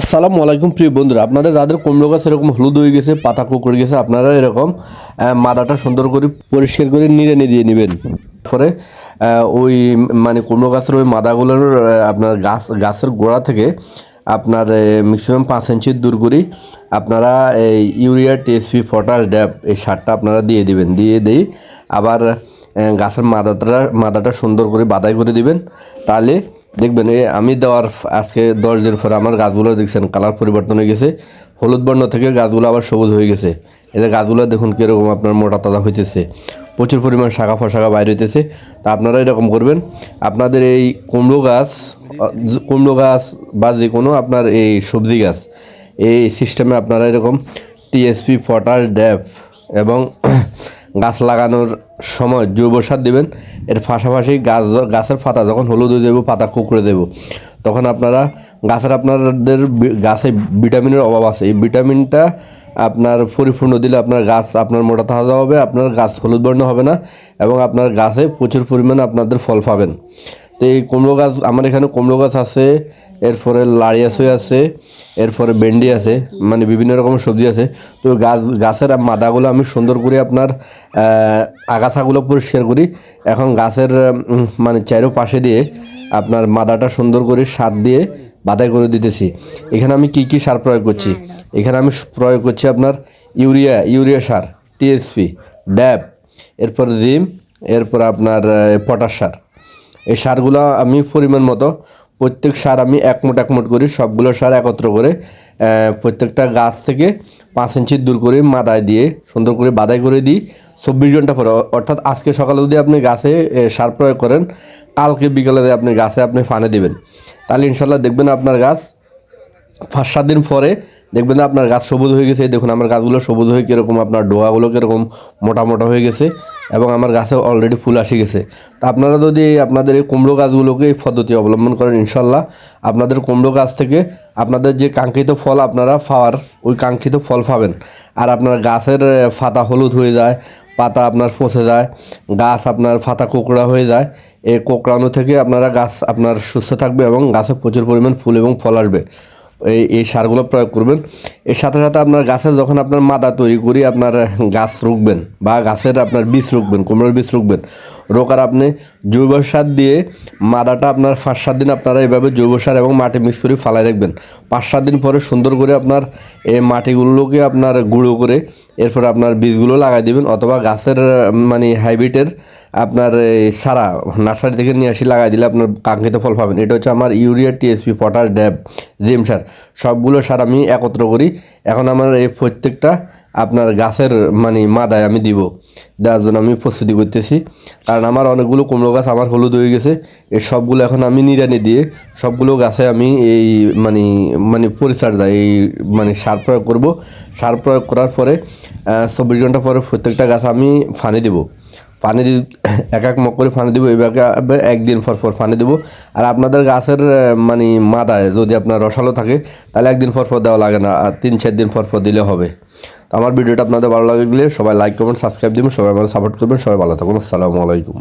আসসালামু আলাইকুম, প্রিয় বন্ধুরা। আপনাদের যাদের কুমড়ো গাছ এরকম হলুদ হয়ে গেছে, পাতা কুকুরে গেছে, আপনারা এরকম মাদাটা সুন্দর করে পরিষ্কার করে নিড়ে দিয়ে নেবেন। পরে ওই মানে কুমড়ো গাছের ওই মাদাগুলোর আপনার গাছ, গাছের গোড়া থেকে আপনার ম্যাক্সিমাম পাঁচ ইঞ্চি দূর করি আপনারা এই ইউরিয়া টিএসপি পটাশ ড্যাপ এই সারটা আপনারা দিয়ে দিবেন। দিয়ে দিই আবার গাছের মাদাটা মাদাটা সুন্দর করে বাদাই করে দিবেন। তাহলে দেখবেন এই আমি দেওয়ার আজকে দশ দিন পরে আমার গাছগুলো দেখছেন, কালার পরিবর্তন হয়ে গেছে। হলুদ বর্ণ থেকে গাছগুলো আবার সবুজ হয়ে গেছে। যে গাছগুলো দেখুন কীরকম আপনার মোটা তাজা হইতেছে। প্রচুর পরিমাণ শাখা ফশাখা বাইর হইতেছে। তা আপনারা এরকম করবেন, আপনাদের এই কুমড়ো গাছ কুমড়ো গাছ বা যে কোনো আপনার এই সবজি গাছ, এই সিস্টেমে আপনারা এরকম টিএসপি পটাশ ড্যাপ এবং গাছ লাগানোর সময় জৈব সার দেবেন। এর পাশাপাশি গাছ গাছের পাতা যখন হলুদ হয়ে দেবো পাতা কুকড়ে দেবো। তখন আপনারা গাছের আপনাদের গাছে ভিটামিনের অভাব আছে। এই ভিটামিনটা আপনার পরিপূর্ণ দিলে আপনার গাছ আপনার মোটা তাজা হবে, আপনার গাছ হলুদ বর্ণ হবে না এবং আপনার গাছে প্রচুর পরিমাণে আপনাদের ফল পাবেন। তো এই কুমড়ো গাছ, আমার এখানে কুমড়ো গাছ আছে, এরপরে লাড়িয়াছই আছে এরপরে ভেন্ডি আছে মানে বিভিন্ন রকমের সবজি আছে। তো গাছ, গাছের মাদাগুলো আমি সুন্দর করে আপনার আগাছাগুলো পরিষ্কার করি। এখন গাছের মানে চারো পাশে দিয়ে আপনার মাদাটা সুন্দর করে সার দিয়ে বাদাই করে দিতেছি। এখানে আমি কি কি সার প্রয়োগ করছি? এখানে আমি প্রয়োগ করছি আপনার ইউরিয়া ইউরিয়া সার, টিএসপি, ড্যাব, এরপর জিম, এরপর আপনার পটাশ সার। এই সারগুলো আমি পরিমাণ মতো, প্রত্যেক সার আমি একমোট একমোট করি সবগুলো সার একত্র করে প্রত্যেকটা গাছ থেকে পাঁচ ইঞ্চি দূর করে মাদায় দিয়ে সুন্দর করে বাদাই করে দিই চব্বিশ ঘণ্টা পরে। অর্থাৎ আজকে সকালে যদি আপনি গাছে সার প্রয়োগ করেন, কালকে বিকালে আপনি গাছে আপনি ফানে দেবেন, তাহলে ইনশাল্লাহ দেখবেন আপনার গাছ পাঁচ সাত দিন পরে দেখবেন আপনার গাছ সবুজ হয়ে গেছে। দেখুন আমার গাছগুলো সবুজ হয়ে কীরকম, আপনার ডোয়াগুলো কীরকম মোটা মোটা হয়ে গেছে এবং আমার গাছে অলরেডি ফুল আসে গেছে। তা আপনারা যদি আপনাদের এই কুমড়ো গাছগুলোকে এই পদ্ধতি অবলম্বন করেন ইনশাল্লাহ আপনাদের কুমড়ো গাছ থেকে আপনাদের যে কাঙ্ক্ষিত ফল আপনারা পাওয়ার, ওই কাঙ্ক্ষিত ফল পাবেন। আর আপনার গাছের পাতা হলুদ হয়ে যায়, পাতা আপনার পচে যায়, গাছ আপনার পাতা কোকড়া হয়ে যায়, এই কোকড়ানো থেকে আপনারা গাছ আপনার সুস্থ থাকবে এবং গাছে প্রচুর পরিমাণ ফুল এবং ফল আসবে। এই এই সারগুলো প্রয়োগ করবেন। এর সাথে সাথে আপনার গাছের যখন আপনার মাদা তৈরি করি, আপনার গাছ রুখবেন বা গাছের আপনার বীজ রুখবেন, কুমড়োর বীজ রুখবেন। রোকার আপনি জৈব সার দিয়ে মাদাটা আপনার পাঁচ সাত দিন আপনারা এভাবে জৈব সার এবং মাটি মিক্স করে ফালাই রাখবেন। পাঁচ সাত দিন পরে সুন্দর করে আপনার এই মাটিগুলোকে আপনার গুঁড়ো করে এরপরে আপনার বীজগুলো লাগাই দিবেন অথবা গাছের মানে হাইব্রিডের আপনার সারা নার্সারি থেকে নিয়ে আসি লাগাই দিলে আপনার কাঙ্ক্ষিত ফল পাবেন। এটা হচ্ছে আমার ইউরিয়া, টিএসপি, পটাশ, ড্যাব, জিম সার। সবগুলো সার আমি একত্র করি এখন আমার এই প্রত্যেকটা আপনার গাছের মানে মাদায় আমি দিব। দেওয়ার জন্য আমি প্রস্তুতি করতেছি। কারণ আমার অনেকগুলো কুমড়ো গাছ আমার হলুদ হয়ে গেছে। এই সবগুলো এখন আমি নিড়ানি দিয়ে সবগুলো গাছে আমি এই মানে মানে পরিচর্যা এই মানে সার প্রয়োগ করব। সার প্রয়োগ করার পরে চব্বিশ ঘণ্টা পরে প্রত্যেকটা গাছ আমি ফানি দেবো। পানি দি এক এক মগ করে পানি দেবো এইভাবে একদিন পর পর পানি দেবো। আর আপনাদের গাছের মানে মাদায় যদি আপনার রসালো থাকে, তাহলে একদিন পর পর দেওয়া লাগে না, আর তিন চার দিন পর পর দিলে হবে। তো আমার ভিডিওটা আপনাদের ভালো লাগলে সবাই লাইক কমেন্ট সাবস্ক্রাইব দিবেন, সবাই আমার সাপোর্ট করবেন, সবাই ভালো থাকুন, আসসালামু আলাইকুম।